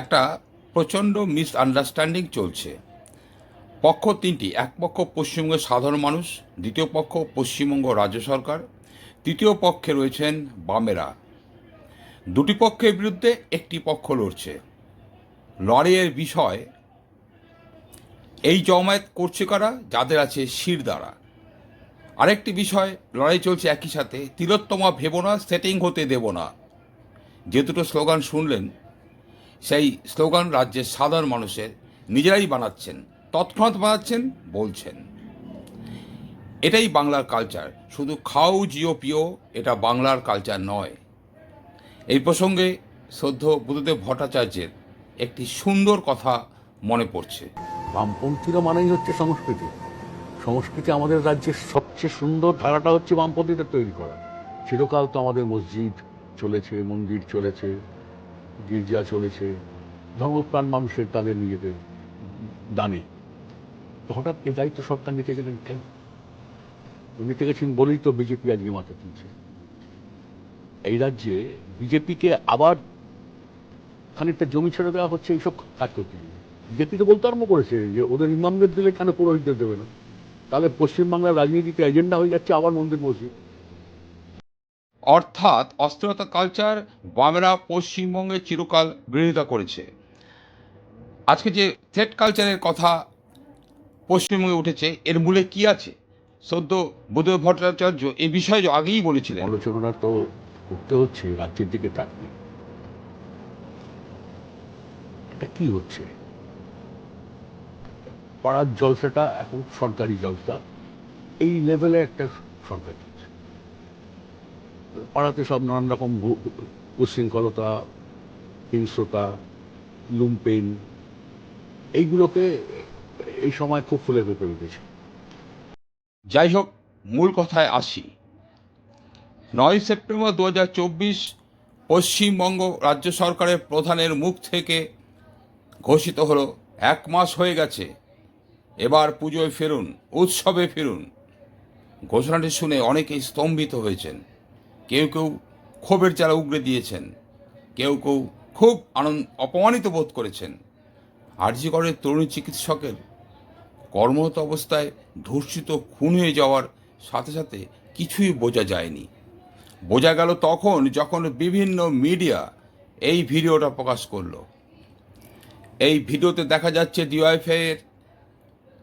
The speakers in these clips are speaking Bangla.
একটা প্রচণ্ড মিসআন্ডারস্ট্যান্ডিং চলছে। পক্ষ তিনটি, এক পক্ষ পশ্চিমবঙ্গের সাধারণ মানুষ, দ্বিতীয় পক্ষ পশ্চিমবঙ্গ রাজ্য সরকার, তৃতীয় পক্ষে রয়েছেন বামেরা। দুটি পক্ষের বিরুদ্ধে একটি পক্ষ লড়ছে। লড়াইয়ের বিষয়, এই জমায়েত করছে কারা? যাদের আছে শির দ্বারা আরেকটি বিষয়, লড়াই চলছে একই সাথে, তিলোত্তমা ভেব না সেটিং হতে দেব না। যে দুটো স্লোগান শুনলেন সেই স্লোগান রাজ্যের সাধারণ মানুষের নিজেরাই বানাচ্ছেন, তৎক্ষণাৎ বানাচ্ছেন, বলছেন। এটাই বাংলার কালচার, শুধু খাও, জিও, পিও, এটা বাংলার কালচার নয়। এই প্রসঙ্গে শ্রদ্ধ বুদ্ধদেব ভট্টাচার্যের একটি সুন্দর কথা মনে পড়ছে। বামপন্থীরা মানেই হচ্ছে সংস্কৃতি। সংস্কৃতি আমাদের রাজ্যের সবচেয়ে সুন্দর ধারাটা হচ্ছে বামপন্থীদের তৈরি করা। চিরকাল তো আমাদের মসজিদ চলেছে, মন্দির চলেছে গির্জা চলেছে, ধর্মপ্রাণ মানুষের তাদের নিজেদের দানে। হঠাৎ এ দায়িত্ব সরকার নিতে গেলেন কেন? নিতে গেছেন বলেই তো বিজেপি আজকে মাথা তুলছে। এই রাজ্যে বিজেপিকে আবার খানিকটা জমি ছেড়ে দেওয়া হচ্ছে এইসব কাজ করতে বিজেপি তো বলতে আরম্ভ করেছে যে ওদের ইমামদের দিলে কেন পুরোহিতদের দেবে না? তাহলে পশ্চিমবাংলার রাজনীতিতে এজেন্ডা হয়ে যাচ্ছে আবার মন্দির মসজিদ। অর্থাৎ অস্থিরতা কালচার বামেরা পশ্চিমবঙ্গে চিরকাল বিরোধিতা করেছে। আজকে যে থ্রেড কালচারের কথা পশ্চিমবঙ্গে উঠেছে, এর মূলে কি আছে? সদ্য বুদ্ধদেব ভট্টাচার্য এই বিষয়ে আগেই বলেছিলেন। আলোচনা তো করতে হচ্ছে, রাজ্যের দিকে তাকিয়ে। এটা কি হচ্ছে? পাড়ার জলসাটা এখন সরকারি জলসা। এই লেভেলে একটা সরকার। পাড়াতে সব নানান রকম উশৃঙ্খলতা হিংস্রতা, লুম্পেন, এইগুলোকে এই সময় খুব ফুলে ফেপে উঠেছে। যাই হোক, মূল কথায় আসি। নয় সেপ্টেম্বর দু হাজার চব্বিশ পশ্চিমবঙ্গ রাজ্য সরকারের প্রধানের মুখ থেকে ঘোষিত হলো, এক মাস হয়ে গেছে, এবার পুজোয় ফেরুন, উৎসবে ফেরুন। ঘোষণাটি শুনে অনেকেই স্তম্ভিত হয়েছেন। কেউ কেউ ক্ষোভের জ্বালা উগড়ে দিয়েছেন। কেউ কেউ খুব আনন্দ, অপমানিত বোধ করেছেন। আরজিগড়ের তরুণী চিকিৎসকের কর্মরত অবস্থায় ধর্ষিত, খুন হয়ে যাওয়ার সাথে সাথে কিছুই বোঝা যায়নি। বোঝা গেল তখন যখন বিভিন্ন মিডিয়া এই ভিডিওটা প্রকাশ করল। এই ভিডিওতে দেখা যাচ্ছে ডিওয়াইফের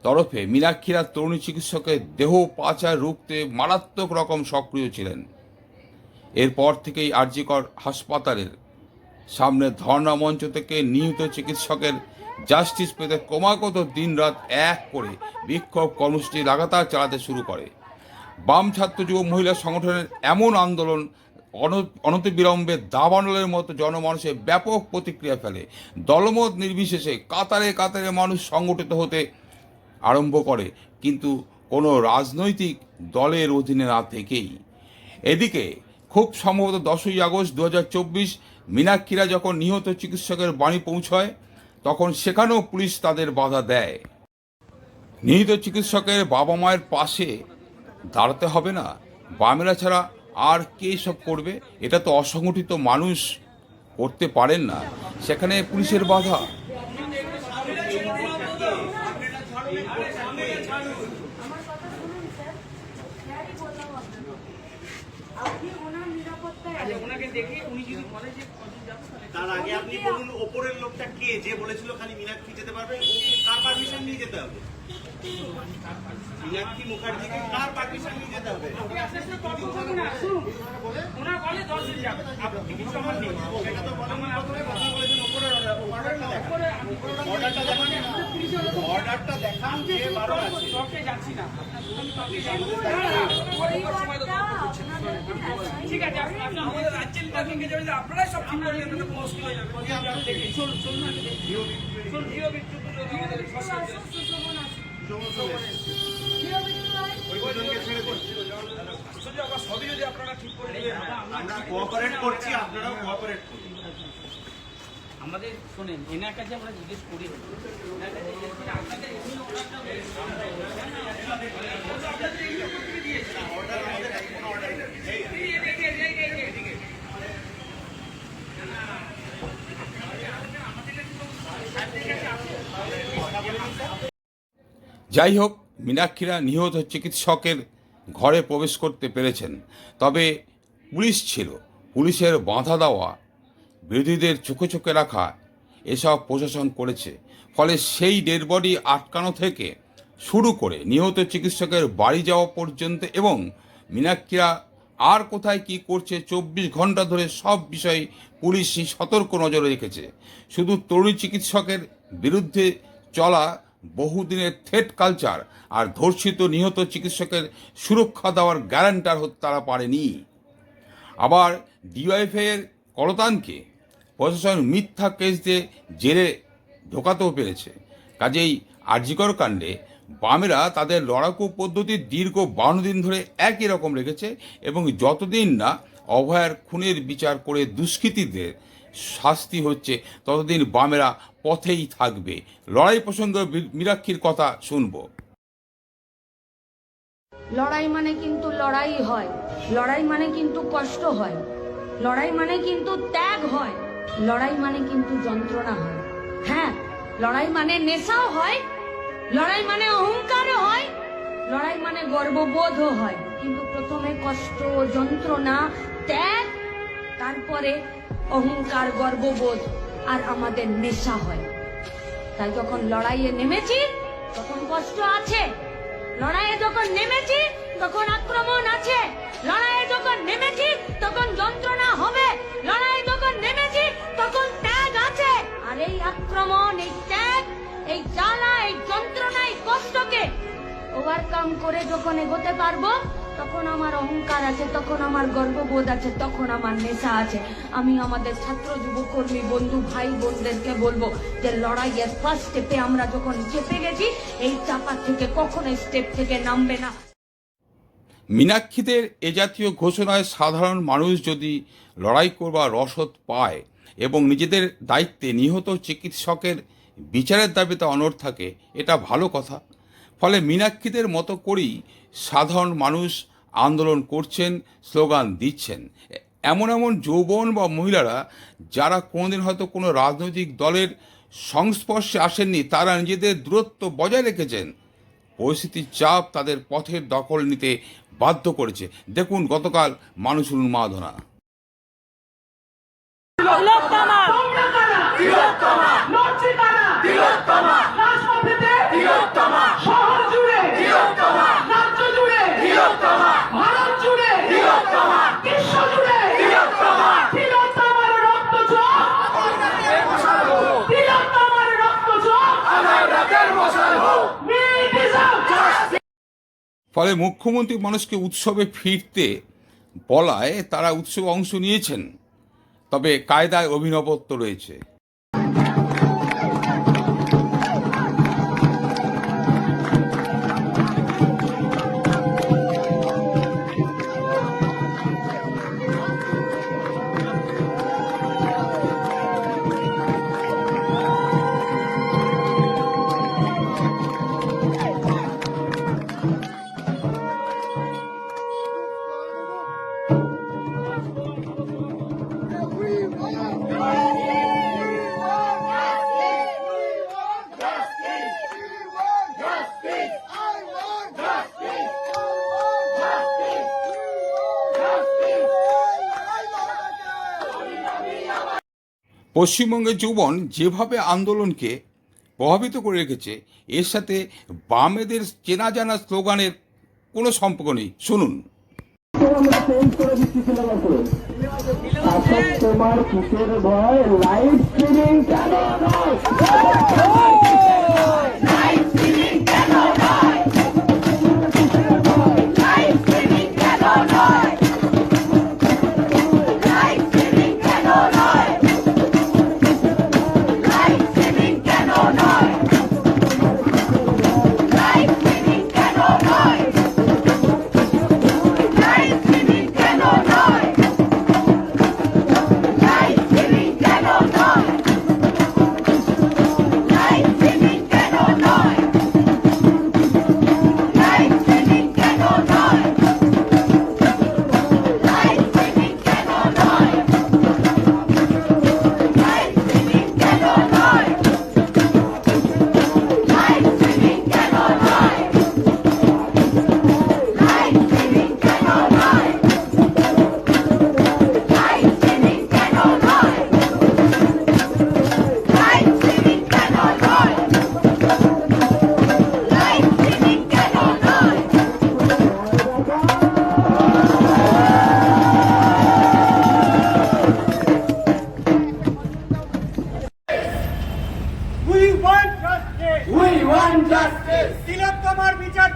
তরফে মীনাক্ষীরা তরুণী চিকিৎসকের দেহ পাচার রুখতে মারাত্মক রকম সক্রিয় ছিলেন। এরপর থেকেই আরজিকর হাসপাতালের সামনে ধর্ণা মঞ্চ থেকে নিহত চিকিৎসকের জাস্টিস পেতে ক্রমাগত দিনরাত এক করে বিক্ষোভ কর্মসূচি লাগাতার চালাতে শুরু করে। বাম ছাত্র যুব মহিলা সংগঠনের এমন আন্দোলন অন- অনতিবিলম্বে দাবানলের মতো জনমানুষে ব্যাপক প্রতিক্রিয়া ফেলে। দলমত নির্বিশেষে কাতারে কাতারে মানুষ সংগঠিত হতে আরম্ভ করে, কিন্তু কোনো রাজনৈতিক দলের অধীনে না থেকেই। এদিকে খুব সম্ভবত দশই আগস্ট দু মীনাক্ষীরা যখন নিহত চিকিৎসকের বাণী পৌঁছয়, তখন সেখানেও পুলিশ তাদের বাধা দেয়। নিহত চিকিৎসকের বাবা মায়ের পাশে দাঁড়াতে হবে না। বামেরা ছাড়া আর কে সব করবে? এটা তো অসংগঠিত মানুষ করতে পারেন না। সেখানে পুলিশের বাধা আমার কথা শুনুন স্যার স্যারই বললাম আপনাকে আপনি ওনার নিরাপত্তায় আছেন। ওনাকে দেখে উনি যদি বলে যে কজন যাবে তাহলে তার আগে আপনি বলুন ওপরের লোকটা কে? যে বলেছিল খালি মীনাক্ষী যেতে পারবে কার পারমিশন নিয়ে যেতে হবে। মীনাক্ষী মুখার্জিকে কার পারমিশন নিয়ে যেতে হবে? সেটা তো বলেনি কথা বলেছেন ওপরের অর্ডারটা দেখান। অর্ডারটা দেখান। অর্ডারটা দেখান যে বারো আছে। যাচ্ছি না। আমাদের সব সবই যদি আপনারা ঠিক করে আমাদের শোনেন এনার কাছে আমরা জিজ্ঞেস করি, আপনাদের এমনি অর্ডারটা রয়েছে। অর্ডার আমাদের এখন অর্ডার নেই এই, এই, এই, এই, এই, এই, এই, এই। আমাদের কাছে যাই হোক মীনাক্ষীরা নিহত চিকিৎসকের ঘরে প্রবেশ করতে পেরেছেন। তবে পুলিশ ছিল। পুলিশের বাধা দেওয়া, বিরোধীদের চোখে চোখে রাখা, এসব প্রশাসন করেছে। ফলে সেই ডেড বডি আটকানো থেকে শুরু করে নিহত চিকিৎসকের বাড়ি যাওয়া পর্যন্ত এবং মীনাক্ষীরা আর কোথায় কি করছে চব্বিশ ঘণ্টা ধরে সব বিষয়ে পুলিশই সতর্ক নজরে রেখেছে। শুধু তরুণী চিকিৎসকের বিরুদ্ধে চলা বহুদিনের থ্রেট কালচার আর ধর্ষিত নিহত চিকিৎসকের সুরক্ষা দেওয়ার গ্যারান্টার তারা পারেনি। আবার ডিওয়াইফের করতানকে প্রশাসন মিথ্যা কেস দিয়ে জেলে ঢোকাতেও পেরেছে। কাজেই আর্জিকর কাণ্ডে বামেরা তাদের লড়াকু পদ্ধতি দীর্ঘ বান্ন দিন ধরে একই রকম রেখেছে এবং যতদিন না অভয়ার খুনের বিচার করে দুষ্কৃতীদের শাস্তি হচ্ছে, ততদিন বামেরা পথেই থাকবে। লড়াই প্রসঙ্গে মীরাক্ষীর কথা শুনব। লড়াই মানে কিন্তু লড়াই হয়। লড়াই মানে কিন্তু কষ্ট হয়। লড়াই মানে কিন্তু ত্যাগ হয়। লড়াই মানে কিন্তু যন্ত্রণা হয়। হ্যাঁ লড়াই মানে নেশাও হয়। লড়াই মানে অহংকারও হয়। লড়াই মানে গর্ববোধও হয়। কিন্তু প্রথমে কষ্ট, যন্ত্রণা, ত্যাগ, তারপরে অহংকার, গর্ববোধ। আর আমাদের নেশা হয়। তাই যখন লড়াইয়ে নেমেছি, তখন কষ্ট আছে। লড়াইয়ে যখন নেমেছি, তখন আক্রমণ আছে। লড়াইয়ে যখন নেমেছি, তখন যন্ত্রণা হবে। লড়াইয়ে যখন নেমেছি, তখন ত্যাগ আছে। আর এই আক্রমণ, এই ত্যাগ, এই জ্বালা, এই যন্ত্রণা, এই কষ্টকে ওভারকাম করে যখন এগোতে পারব তখন আমার অহংকার আছে, তখন আমার গর্ববোধ আছে, তখন আমার নেশা আছে। আমি আমাদের ছাত্র, যুবকর্মী, বন্ধু, ভাই, বোনদেরকে বলব যে লড়াইয়ের ফার্স্ট স্টেপে আমরা যখন চেপে গেছি, এই চাপা থেকে কখনো স্টেপ থেকে নামবে না। মীনাক্ষীদের এ জাতীয় ঘোষণায় সাধারণ মানুষ যদি লড়াই করবার রসদ পায় এবং নিজেদের দায়িত্বে নিহত চিকিৎসকের বিচারের দাবিতে অনড় থাকে, এটা ভালো কথা। ফলে মীনাক্ষীদের মতো করেই সাধারণ মানুষ আন্দোলন করছেন, স্লোগান দিচ্ছেন। এমন এমন যৌবন বা মহিলারা যারা কোনোদিন হয়তো কোনো রাজনৈতিক দলের সংস্পর্শে আসেননি, তারা নিজেদের দূরত্ব বজায় রেখেছেন। পরিস্থিতির চাপ তাদের পথের দখল নিতে বাধ্য করেছে। দেখুন গতকাল মানুষ উন্মাদনা তারা ফলে মুখ্যমন্ত্রী মানুষকে উৎসবে ফিরতে বলায় তারা উৎসবে অংশ নিয়েছেন। তবে কায়দায় অভিনবত্ব রয়েছে। পশ্চিমবঙ্গের যৌবন যেভাবে আন্দোলনকে প্রভাবিত করে রেখেছে, এর সাথে বামেদের চেনা জানা স্লোগানের কোনো সম্পর্ক নেই। শুনুন। তোমার ভয় লাইভ স্ট্রিমিং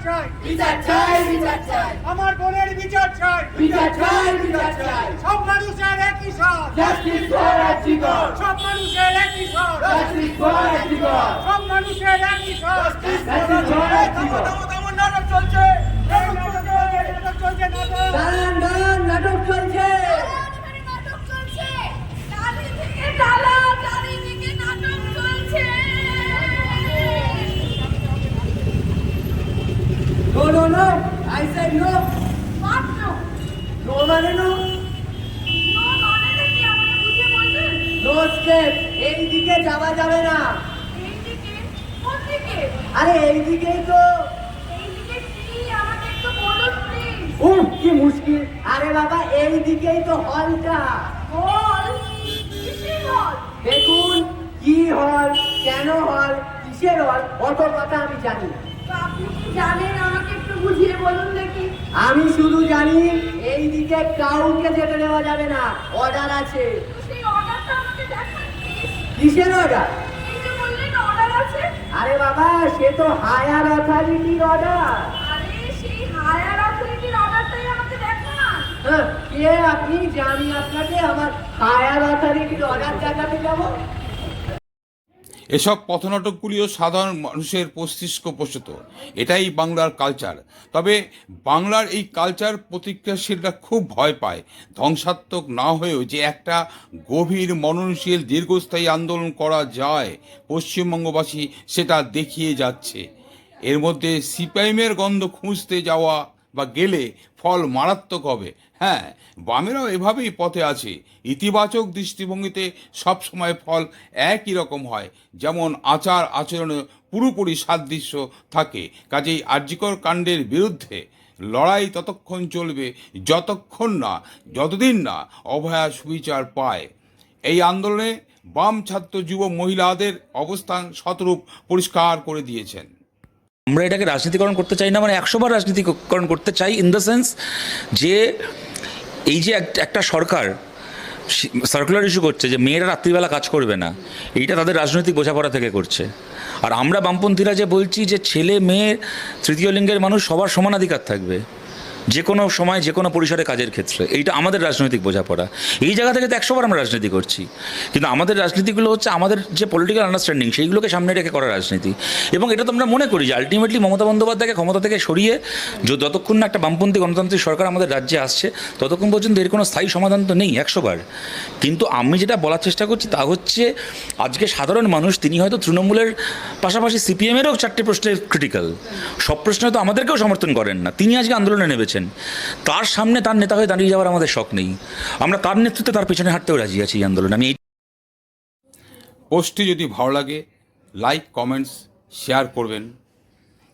চাই। বিচার চাই বিচার চাই। আমার বোনের বিচার চাই। বিচার চাই বিচার চাই। সব মানুষের একই সব জাস্টিস ফর সব মানুষের একই সব জাস্টিস ফর সব মানুষের একই সব জাস্টিস ফর আর্জিকর চলছে নাটক চলছে নাটক চলছে। নাটক দাঁড়ান দাঁড়ান নাটক। কি মুশকিল? আরে বাবা এই দিকেই তো হলটা। দেখুন কি হল কেন হল কিসের হল অত কথা আমি জানি। না জানেন? আমাকে একটু বুঝিয়ে বলুন দেখি। আমি শুধু জানি এই দিকে কাউকে যেতে দেওয়া যাবে না অর্ডার আছে। কিসের অর্ডার আরে বাবা সে তো হায়ার অথরিটির অর্ডার আরে সেই হায়ার অথরিটির অর্ডারটাই আমাকে দেখান হ্যাঁ আপনি আপনাকে, আমার হায়ার যাব। এসব পথনাটকগুলিও সাধারণ মানুষের মস্তিষ্কপ্রসূত এটাই বাংলার কালচার তবে বাংলার এই কালচার প্রতিক্রিয়াশীলরা খুব ভয় পায়। ধ্বংসাত্মক না হয়েও যে একটা গভীর মননশীল দীর্ঘস্থায়ী আন্দোলন করা যায় পশ্চিমবঙ্গবাসী, সেটা দেখিয়ে যাচ্ছে। এর মধ্যে সিপিআইএমের গন্ধ খুঁজতে যাওয়া বা গেলে ফল মারাত্মক হবে। হ্যাঁ বামেরাও এভাবেই পথে আছে। ইতিবাচক দৃষ্টিভঙ্গিতে সবসময় ফল একই রকম হয়। যেমন আচার আচরণে পুরোপুরি সাদৃশ্য থাকে। কাজেই আর্যিকর কাণ্ডের বিরুদ্ধে লড়াই ততক্ষণ চলবে যতক্ষণ না, যতদিন না অভয়া সুবিচার পায়। এই আন্দোলনে বাম ছাত্র যুব মহিলাদের অবস্থান শতরূপ পরিষ্কার করে দিয়েছেন। আমরা এটাকে রাজনীতিকরণ করতে চাই না মানে একশোবার রাজনীতিকরণ করতে চাই ইন দ্য সেন্স যে এই যে এক- একটা সরকার সার্কুলার ইস্যু করছে যে মেয়েরা রাত্রিবেলা কাজ করবে না, এইটা তাদের রাজনৈতিক বোঝাপড়া থেকে করছে। আর আমরা বামপন্থীরা যে বলছি যে ছেলে মেয়ে তৃতীয় লিঙ্গের মানুষ সবার সমানাধিকার থাকবে যে কোনো সময়, যে কোনো পরিসরে কাজের ক্ষেত্রে। এইটা আমাদের রাজনৈতিক বোঝাপড়া। এই জায়গা থেকে তো একশোবার আমরা রাজনীতি করছি। কিন্তু আমাদের রাজনীতিগুলো হচ্ছে আমাদের যে পলিটিক্যাল আন্ডারস্ট্যান্ডিং সেইগুলোকে সামনে রেখে করা রাজনীতি। এবং এটা তো আমরা মনে করি যে আলটিমেটলি মমতা বন্দ্যোপাধ্যায়কে ক্ষমতা থেকে সরিয়ে যতক্ষণ না একটা বামপন্থী গণতান্ত্রিক সরকার আমাদের রাজ্যে আসছে, ততক্ষণ পর্যন্ত এর কোনো স্থায়ী সমাধান তো নেই একশোবার। কিন্তু আমি যেটা বলার চেষ্টা করছি তা হচ্ছে, আজকে সাধারণ মানুষ, তিনি হয়তো তৃণমূলের পাশাপাশি সিপিএমেরও চারটে প্রশ্নের ক্রিটিক্যাল সব প্রশ্নে তো আমাদেরকেও সমর্থন করেন না। তিনি আজকে আন্দোলনে নেমেছেন। তার সামনে তার নেতা হয়ে দাঁড়িয়ে যাওয়ার আমাদের শখ নেই। আমরা তার নেতৃত্বে তার পেছনে হাঁটতেও রাজি আছি এই আন্দোলনে। আমি পোস্টটি যদি ভালো লাগে লাইক কমেন্টস শেয়ার করবেন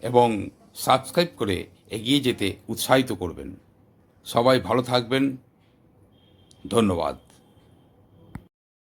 এবং সাবস্ক্রাইব করে এগিয়ে যেতে উৎসাহিত করবেন। সবাই ভালো থাকবেন। ধন্যবাদ।